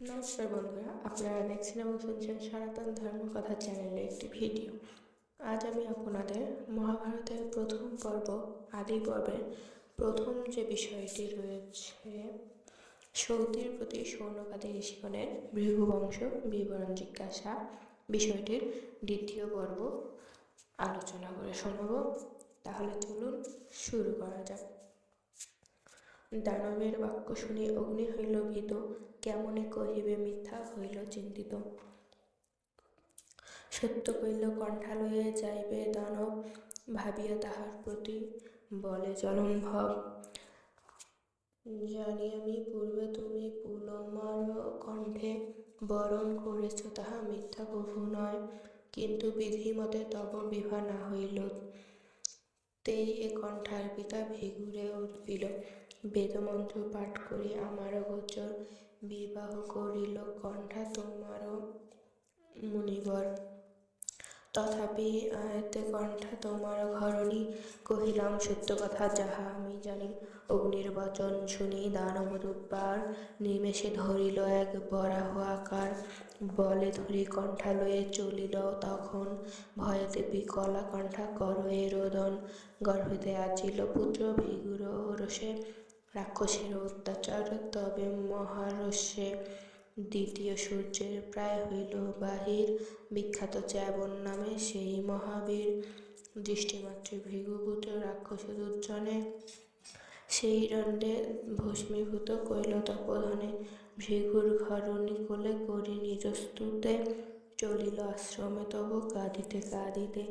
নমস্কার বন্ধুরা, আপনারা দেখছেন এবং শুনছেন সনাতন ধর্ম ধর্মকথা চ্যানেলের একটি ভিডিও। আজ আমি আপনাদের মহাভারতের প্রথম পর্ব আদি পর্বের প্রথম যে বিষয়টি রয়েছে সৌতির প্রতি সৌনকাদি ঋষিগণের ভৃগুবংশ বিবরণ জিজ্ঞাসা বিষয়টির দ্বিতীয় পর্ব আলোচনা করে শোনাব। তাহলে চলুন শুরু করা যাক। দানবের বাক্য শুনে অগ্নি হইল ভীত। কেমনে কহিবে মিথ্যা হইল চিন্তিত। সত্য কইল কণ্ঠালয়ে যাইবে দানব, ভাবিয়া তাহার প্রতি বলে জলম্ভব জানি আমি পূর্বে তুমি পুলমার কণ্ঠে বরণ করেছ, তাহা মিথ্যা কভু নয়। কিন্তু বিধিমতে তব বিভা না হইল। তেই এ কণ্ঠার পিতা ভিগুরে উঠবিল বেদমন্ত্র পাঠ করি। আমার গোচর বিবাহ করিল কণ্ঠা তোমারও মুনিবর। তথাপি আয়তে, কণ্ঠা তোমার ঘরণী, কহিলাম, সত্য কথা যাহা আমি জানি, অগ্নির বচন শুনি, দানব দুবার নিমেষে ধরিল এক বরাহ আকার। বলে ধরি, কণ্ঠা লয়ে চলিল, তখন ভয়েতে বিকলা কণ্ঠা কর এ রোদন। গর্ভেতে আজিল পুত্র ভিগুর রসে। রাক্ষসের অত্যাচার, তবে মহারস্যে দ্বিতীয় সূর্যের প্রায় হইল বাহির, বিখ্যাত চ্যাবন নামে সেই মহাবীর। দৃষ্টিমাত্রে ভৃগুভূত রাক্ষস দুর্জনে সেই দণ্ডে ভস্মীভূত কইল তপধনে ভৃগুর ঘর নিকোলে করি নিজস্তুতে চলিল আশ্রমে, তব কাঁদিতে কাঁদিতে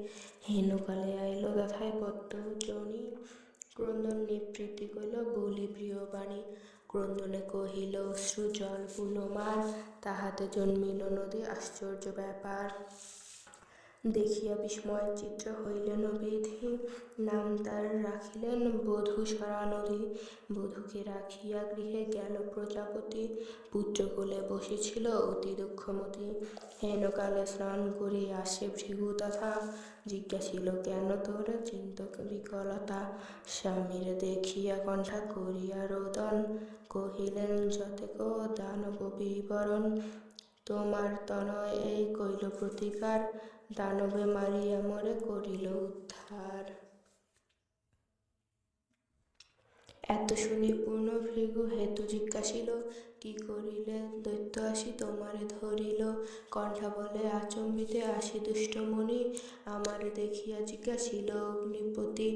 হেনুকালে আইল তথায় পদ্ম ক্রন্দন নিবৃত্তি কইল বলি প্রিয় বাণী। ক্রন্দনে কহিল সুজল পুনমার তাহাতে জন্মিল নদী, আশ্চর্য ব্যাপার। দেখিয়া বিস্ময় চিত্র হইলেন বিধি নাম তার রাখিলেন বধূ নদী বধূকে রাখিয়া গৃহে গেল প্রজাপতি। পুত্র কোলে বসেছিল অতি দুঃখমতি। হেনকালে স্নান করি আসে ভৃগু তথা। জিজ্ঞাসিল, কেন তোর চিন্তক বিকলতা? স্বামীর দেখিয়া কণ্ঠা করিয়া রোদন। কহিলেন যতেক দানব বিবরণ। তোমার তনয় এই কইল প্রতিকার দানবে মারিয়া মরে করিল উদ্ধার। এত শুনি পূর্ণ ভৃগু হেতু জিজ্ঞাসিল, কি করিলে আসি তোমারে ধরিল কণ্ঠা বলে আচম্বিতে আসি দুষ্টমণি। আমারে দেখিয়া জিজ্ঞাসিল, অগ্নিপতি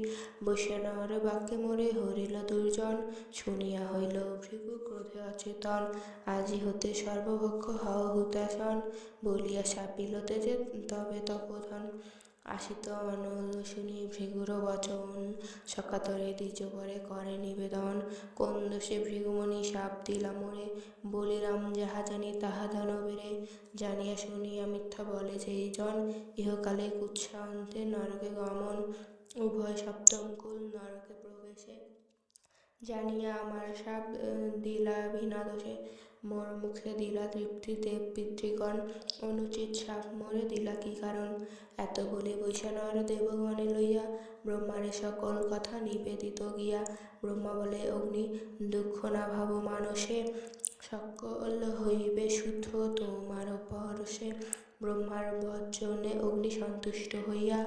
বসে বৈশ্যানর বাক্যে মরে হরিল দুর্জন শুনিয়া হইল, ভৃগু ক্রোধে অচেতন, আজি হতে সর্বভক্ষ হও হুতাসন বলিয়া সাপিল তেজে, তবে তপোধন আসিত অনল, শুনি ভৃগুর বচন, সকাতরে দ্বিজপরে করে করে নিবেদন। কোন দোষে ভৃগুমণি সাপ দিলা মোরে? বলিলাম, যাহা জানি তাহা দানবেরে জানিয়া শুনিয়া মিথ্যা বলে যেই জন ইহকালে কুৎসা নরকে গমন, উভয় সপ্তম কুল নরকে প্রবেশে। জানিয়া আমার সাপ দিলা বিনা দোষে। মোর মুখে দিলা তৃপ্তি দেব পিতৃগণ, অনুচিত সাপ মোরে দিলা কি কারণ? এত বলে বৈশানর দেবগণে লইয়া ব্রহ্মারে সকল কথা নিবেদিত গিয়া ব্রহ্মা বলে, অগ্নি, দুঃখ না ভাব মানসে সকল হইবে শুদ্ধ তোমার পরশে ব্রহ্মার বচনে অগ্নি সন্তুষ্ট হইয়া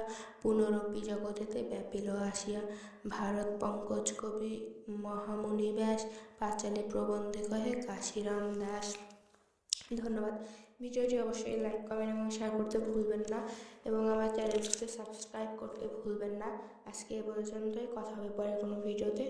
পুনরপি জগতেতে ব্যাপিল আসিয়া ভারত পঙ্কজ কবি মহামুনি ব্যাস পাঁচালী প্রবন্ধে কহে, কাশিরাম দাস। ধন্যবাদ। ভিডিওটি অবশ্যই লাইক কমেন্ট এবং শেয়ার করতে ভুলবেন না এবং আমার চ্যানেলটিতে সাবস্ক্রাইব করতে ভুলবেন না। আজকে এ পর্যন্তই। কথা হবে পরে কোনো ভিডিওতে।